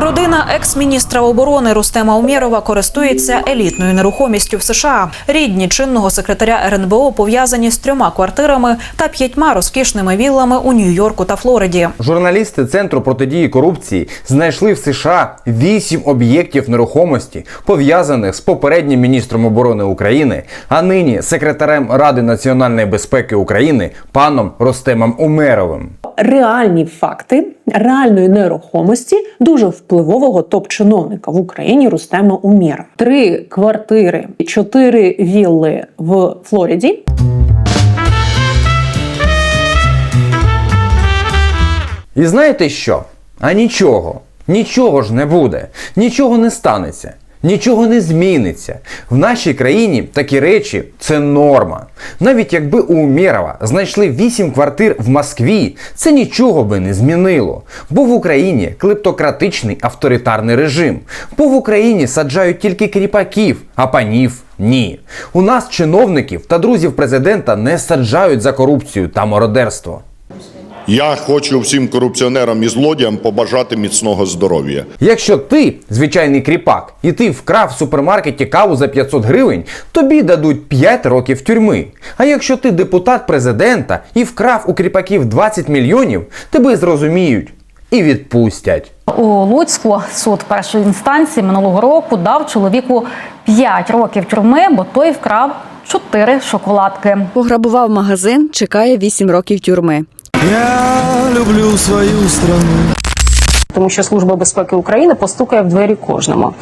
Родина екс-міністра оборони Рустема Умєрова користується елітною нерухомістю в США. Рідні чинного секретаря РНБО пов'язані з трьома квартирами та п'ятьма розкішними віллами у Нью-Йорку та Флориді. Журналісти Центру протидії корупції знайшли в США вісім об'єктів нерухомості, пов'язаних з попереднім міністром оборони України, а нині секретарем Ради національної безпеки України паном Ростемом Умеровим. Реальні факти реальної нерухомості дуже впливового топ-чиновника в Україні Рустема Умєра. Три квартири, чотири вілли в Флориді. І знаєте що? А нічого, нічого ж не буде, нічого не станеться. Нічого не зміниться. В нашій країні такі речі це норма. Навіть якби у Умєрова знайшли 8 квартир в Москві, це нічого би не змінило. Бо в Україні клептократичний авторитарний режим. Бо в Україні саджають тільки кріпаків, а панів ні. У нас чиновників та друзів президента не саджають за корупцію та мародерство. Я хочу всім корупціонерам і злодіям побажати міцного здоров'я. Якщо ти звичайний кріпак і ти вкрав в супермаркеті каву за 500 гривень, тобі дадуть 5 років тюрми. А якщо ти депутат президента і вкрав у кріпаків 20 мільйонів, тебе зрозуміють і відпустять. У Луцьку суд першої інстанції минулого року дав чоловіку 5 років тюрми, бо той вкрав 4 шоколадки. Пограбував магазин, чекає 8 років тюрми. Я люблю свою страну. Тому що Служба безпеки України постукає в двері кожному.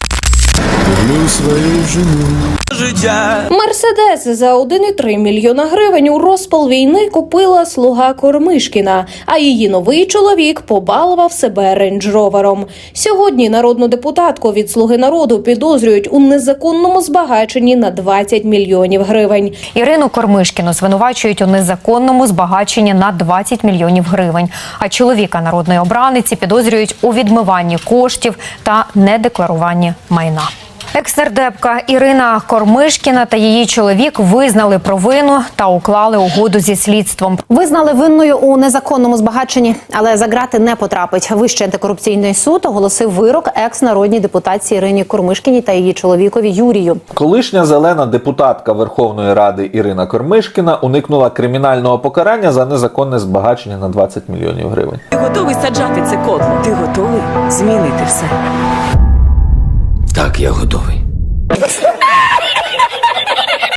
Люблю свою жену. Життя Мерседес за 1,3 мільйона гривень у розпал війни купила слуга Кормишкіна, а її новий чоловік побалував себе рейндж-ровером. Сьогодні народну депутатку від слуги народу підозрюють у незаконному збагаченні на 20 мільйонів гривень. Ірину Кормишкіну звинувачують у незаконному збагаченні на 20 мільйонів гривень. А чоловіка народної обраниці підозрюють у відмиванні коштів та недекларуванні майна. Екснардепка Ірина Кормишкіна та її чоловік визнали провину та уклали угоду зі слідством. Визнали винною у незаконному збагаченні, але за грати не потрапить. Вищий антикорупційний суд оголосив вирок екс-народній депутатці Ірині Кормишкіній та її чоловікові Юрію. Колишня зелена депутатка Верховної Ради Ірина Кормишкіна уникнула кримінального покарання за незаконне збагачення на 20 мільйонів гривень. Ти готовий саджати це кодло? Ти готовий змінити все? Я готовий.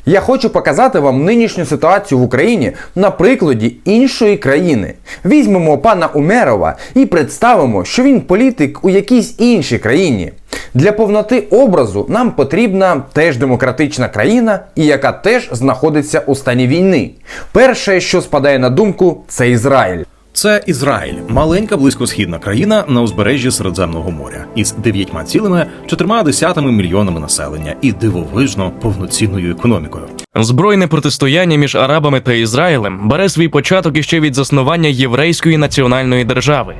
Я хочу показати вам нинішню ситуацію в Україні на прикладі іншої країни. Візьмемо пана Умерова і представимо, що він політик у якійсь іншій країні. Для повноти образу нам потрібна теж демократична країна, і яка теж знаходиться у стані війни. Перше, що спадає на думку, це Ізраїль. Це Ізраїль, маленька близькосхідна країна на узбережжі Середземного моря із 9,4 мільйонами населення і дивовижно повноцінною економікою. Збройне протистояння між арабами та Ізраїлем бере свій початок іще від заснування єврейської національної держави.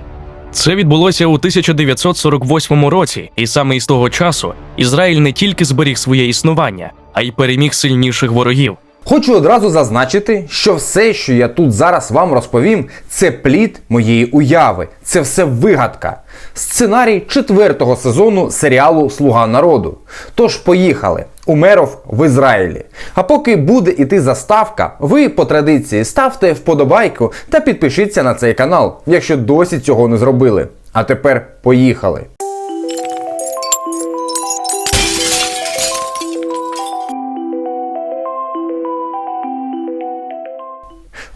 Це відбулося у 1948 році, і саме із того часу Ізраїль не тільки зберіг своє існування, а й переміг сильніших ворогів. Хочу одразу зазначити, що все, що я тут зараз вам розповім, це плід моєї уяви. Це все вигадка. Сценарій четвертого сезону серіалу Слуга народу. Тож поїхали. Умеров в Ізраїлі. А поки буде іти заставка, ви по традиції ставте вподобайку та підпишіться на цей канал, якщо досі цього не зробили. А тепер поїхали.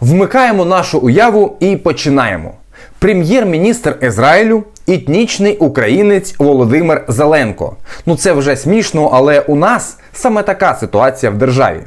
Вмикаємо нашу уяву і починаємо. Прем'єр-міністр Ізраїлю етнічний українець Володимир Зеленко. Ну це вже смішно, але у нас саме така ситуація в державі.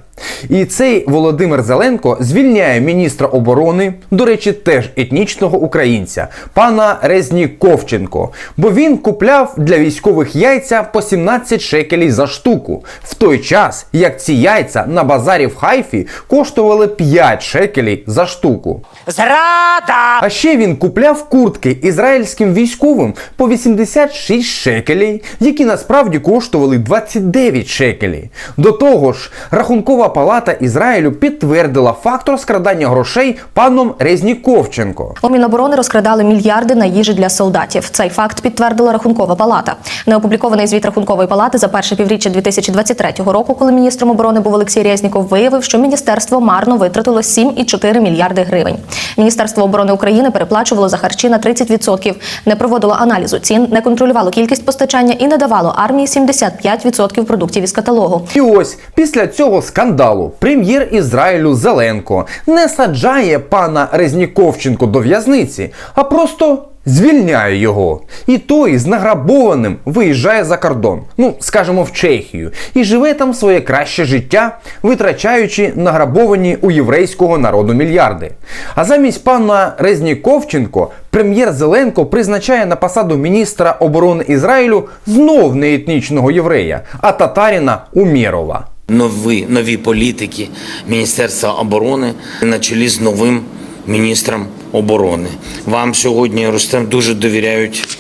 І цей Володимир Зеленко звільняє міністра оборони, до речі, теж етнічного українця, пана Резніковченко, бо він купляв для військових яйця по 17 шекелів за штуку, в той час як ці яйця на базарі в Хайфі коштували 5 шекелів за штуку. Зрада! А ще він купляв куртки ізраїльським військовим по 86 шекелей, які насправді коштували 29 шекелей. До того ж, Рахункова палата Ізраїлю підтвердила факт розкрадання грошей паном Резніковченко. У Міноборони розкрадали мільярди на їжі для солдатів. Цей факт підтвердила Рахункова палата. Неопублікований звіт Рахункової палати за перше півріччя 2023 року, коли міністром оборони був Олексій Резніков, виявив, що міністерство марно витратило 7,4 мільярди гривень. Міністерство оборони України переплачувало за харчі на 30%, не проводило аналізу цін, не контролювало кількість постачання і не давало армії 75% продуктів із каталогу. І ось після цього скандалу прем'єр Ізраїлю Зеленко не саджає пана Резніковченко до в'язниці, а просто звільняє його. І той з награбованим виїжджає за кордон, ну скажімо, в Чехію, і живе там своє краще життя, витрачаючи награбовані у єврейського народу мільярди. А замість пана Резніковченко прем'єр Зеленко призначає на посаду міністра оборони Ізраїлю знов не етнічного єврея, а татаріна Умєрова. нові, нові політики Міністерства оборони на чолі з новим міністром оборони. Вам сьогодні, Рустем, дуже довіряють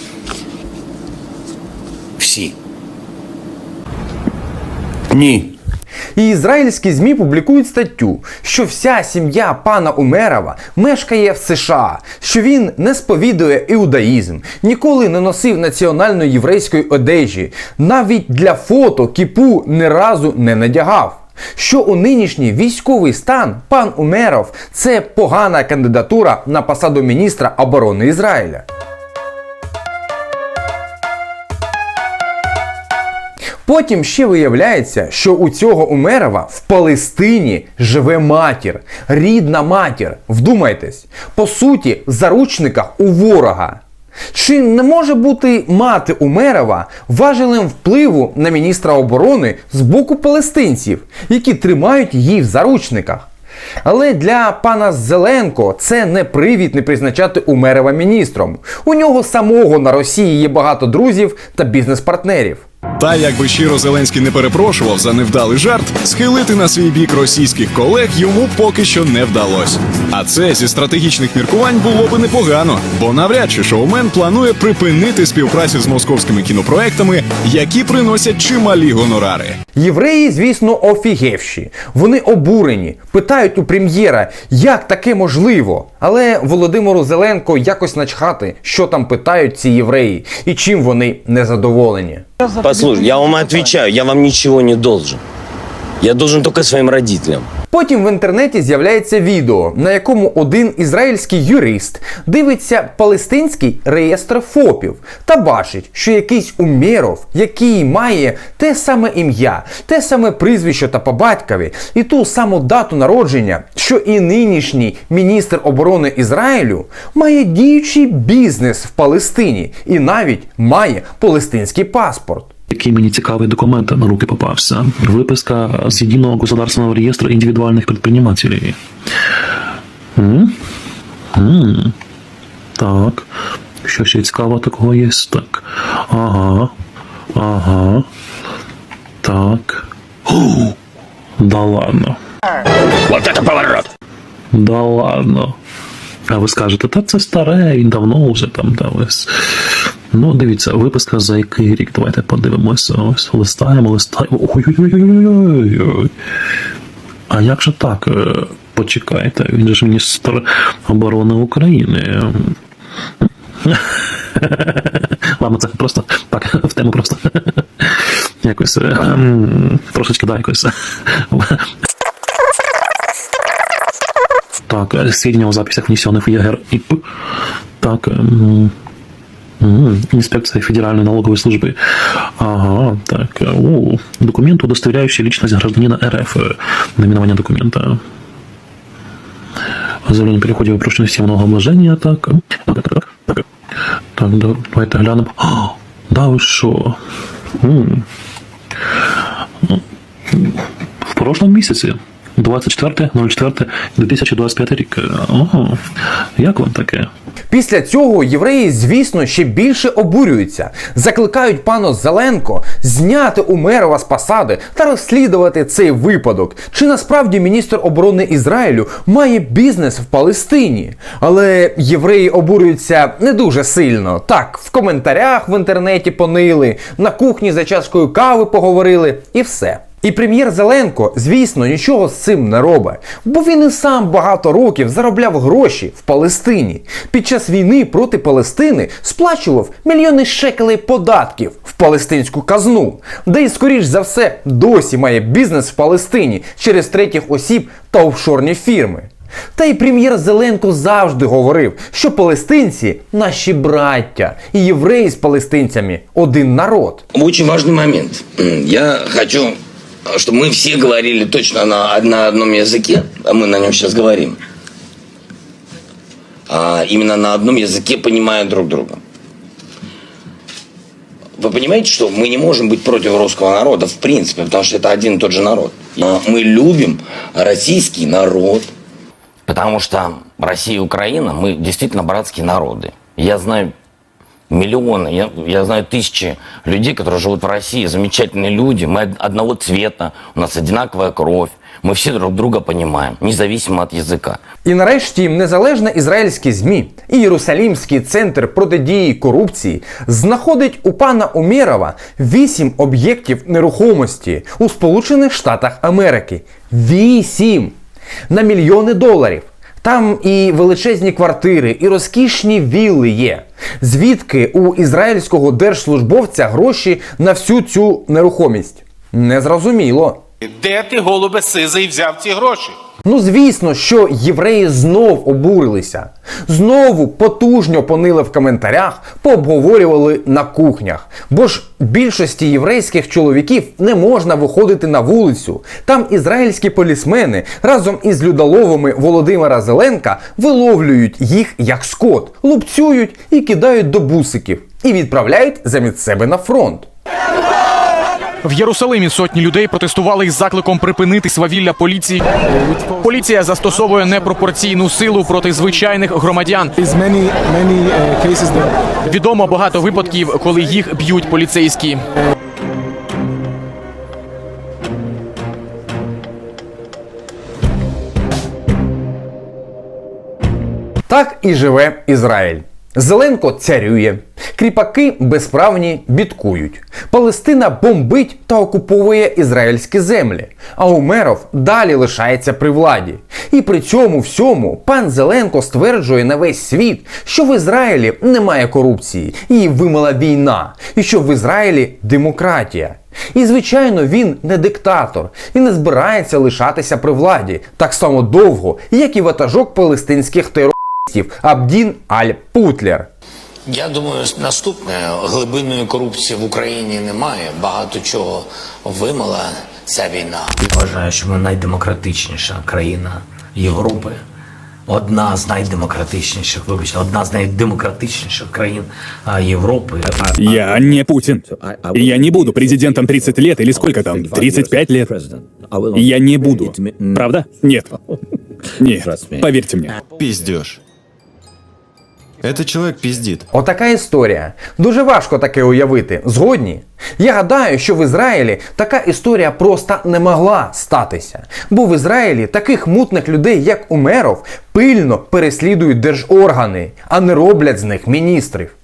всі. Ні. І ізраїльські ЗМІ публікують статтю, що вся сім'я пана Умерова мешкає в США, що він не сповідує іудаїзм, ніколи не носив національної єврейської одежі, навіть для фото кіпу ні разу не надягав. Що у нинішній військовий стан пан Умеров це погана кандидатура на посаду міністра оборони Ізраїля. Потім ще виявляється, що у цього Умерова в Палестині живе матір, рідна матір. Вдумайтесь, по суті, в заручниках у ворога. Чи не може бути мати Умерова важелем впливу на міністра оборони з боку палестинців, які тримають її в заручниках? Але для пана Зеленко це не привід не призначати Умерова міністром. У нього самого на Росії є багато друзів та бізнес-партнерів. Та якби щиро Зеленський не перепрошував за невдалий жарт, схилити на свій бік російських колег йому поки що не вдалося. А це зі стратегічних міркувань було би непогано, бо навряд чи шоумен планує припинити співпрацю з московськими кінопроектами, які приносять чималі гонорари. Євреї, звісно, офігевші. Вони обурені, питають у прем'єра, як таке можливо. Але Володимиру Зеленко якось начхати, що там питають ці євреї і чим вони незадоволені. Послушай, я вам отвечаю, я вам ничего не должен. Я должен только своим родителям. Потім в інтернеті з'являється відео, на якому один ізраїльський юрист дивиться палестинський реєстр ФОПів та бачить, що якийсь Умєров, який має те саме ім'я, те саме прізвище та по батькові, і ту саму дату народження, що і нинішній міністр оборони Ізраїлю, має діючий бізнес в Палестині і навіть має палестинський паспорт. Який мені цікавий документ на руки попався. Виписка з єдиного государственного реєстру індивідуальних предпринимателей. М? М. Так. Що ще цікаво такого є? Так. Ага. Ага. Так. О, да ладно. Вот это поворот! Да ладно. А ви скажете, та це старе, він давно вже там та ось. Ну, дивіться, виписка за який рік. Давайте подивимося. Ось листаємо, листаємо. Ой-ой-ой-ой-ой. А як же так? Е, Почекайте, він же ж міністр оборони України. Ладно, це просто так, в тему просто. Якось е, ем, трошечки да, якось. Так, э, сведения о записях, внесенных в ЕГРИП. Так, м, м, инспекция Федеральной налоговой службы. Ага, так, э, у, документ, удостоверяющий личность гражданина РФ. э, Наименование документа. Заявление о переходе в упрощенную систему налогообложения. Э, так, так, так, так. Так, да, давайте глянемо. А, да ви що? М. В прошлом місяці. 24.04.2025 рік. Як вам таке? Після цього євреї, звісно, ще більше обурюються, закликають пана Зеленко зняти Умерова з посади та розслідувати цей випадок. Чи насправді міністр оборони Ізраїлю має бізнес в Палестині? Але євреї обурюються не дуже сильно. Так, в коментарях в інтернеті понили, на кухні за чашкою кави поговорили і все. І прем'єр Зеленко, звісно, нічого з цим не робить, бо він і сам багато років заробляв гроші в Палестині. Під час війни проти Палестини сплачував мільйони шекелей податків в палестинську казну, де і скоріш за все досі має бізнес в Палестині через третіх осіб та офшорні фірми. Та й прем'єр Зеленко завжди говорив, що палестинці наші браття, і євреї з палестинцями один народ. Очень важный момент. Я хочу, чтобы мы все говорили точно на, на одном языке, а мы на нем сейчас говорим. А именно на одном языке, понимая друг друга. Вы понимаете, что мы не можем быть против русского народа, в принципе, потому что это один и тот же народ. Мы любим российский народ. Потому что Россия и Украина, мы действительно братские народы. Я знаю миллионы, я, я знаю тысячи людей, которые живут в России, замечательные люди, мы од- одного цвета, у нас одинаковая кровь, мы все друг друга понимаем, независимо от языка. І нарешті незалежне ізраїльське ЗМІ і Єрусалімський центр протидії корупції знаходить у пана Умєрова вісім об'єктів нерухомості у Сполучених Штатах Америки. Вісім! На мільйони доларів. Там і величезні квартири, і розкішні вілли є. Звідки у ізраїльського держслужбовця гроші на всю цю нерухомість? Незрозуміло. Де ти, голубе сизий, взяв ці гроші? Ну, звісно, що євреї знов обурилися, знову потужно понили в коментарях, пообговорювали на кухнях. Бо ж більшості єврейських чоловіків не можна виходити на вулицю. Там ізраїльські полісмени разом із людоловами Володимира Зеленка виловлюють їх як скот, лупцюють і кидають до бусиків і відправляють замість себе на фронт. В Єрусалимі сотні людей протестували із закликом припинити свавілля поліції. Поліція застосовує непропорційну силу проти звичайних громадян. Відомо багато випадків, коли їх б'ють поліцейські. Так і живе Ізраїль. Зеленко царює, кріпаки безправні бідкують. Палестина бомбить та окуповує ізраїльські землі, а Умеров далі лишається при владі. І при цьому всьому пан Зеленко стверджує на весь світ, що в Ізраїлі немає корупції, її вимила війна, і що в Ізраїлі демократія. І звичайно, він не диктатор і не збирається лишатися при владі так само довго, як і ватажок палестинських терористів Абдін Аль-Путлер. Я думаю, наступне глибинної корупції в Україні немає. Багато чого вимила ця війна. Вважаю, що ми найдемократичніша країна Європи. Одна з найдемократичніших, вибачте, одна з найдемократичніших країн а, Європи. Я не Путин. Я не буду президентом 30 лет или сколько там, 35 лет. Я не буду. Правда? Нет. Нет. Поверьте мне. Пиздешь. Этот человек пиздит. Отака історія. Дуже важко таке уявити. Згодні? Я гадаю, що в Ізраїлі така історія просто не могла статися. Бо в Ізраїлі таких мутних людей, як Умеров, пильно переслідують держоргани, а не роблять з них міністрів.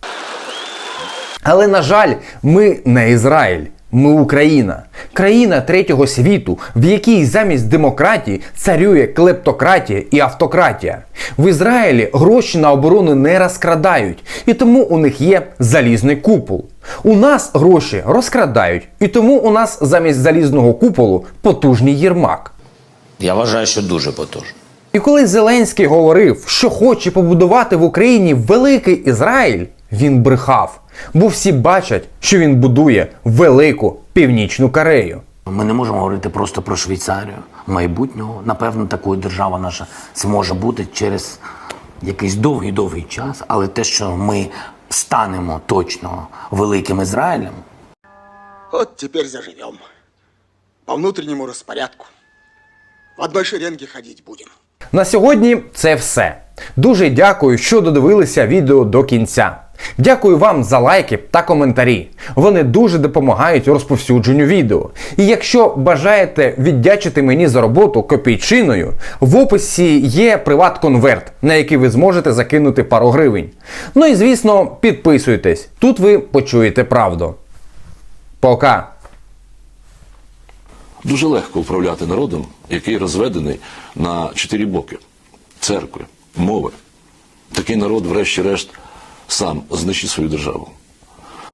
Але на жаль, ми не Ізраїль. Ми Україна, країна третього світу, в якій замість демократії царює клептократія і автократія. В Ізраїлі гроші на оборону не розкрадають, і тому у них є залізний купол. У нас гроші розкрадають, і тому у нас замість залізного куполу потужний єрмак. Я вважаю, що дуже потужно. І коли Зеленський говорив, що хоче побудувати в Україні великий Ізраїль, він брехав, бо всі бачать, що він будує велику північну Корею. Ми не можемо говорити просто про Швейцарію майбутнього. Напевно, такою держава наша зможе бути через якийсь довгий-довгий час, але те, що ми станемо точно великим Ізраїлем, Вот теперь заживем. По внутреннему распорядку. В одной шеренге ходить будем. На сьогодні це все. Дуже дякую, що додивилися відео до кінця. Дякую вам за лайки та коментарі. Вони дуже допомагають розповсюдженню відео. І якщо бажаєте віддячити мені за роботу копійчиною, в описі є приват-конверт, на який ви зможете закинути пару гривень. Ну і звісно, підписуйтесь. Тут ви почуєте правду. Пока! Дуже легко управляти народом, який розведений на чотири боки: церкви, мови. Такий народ, врешті-решт, сам знищить свою державу.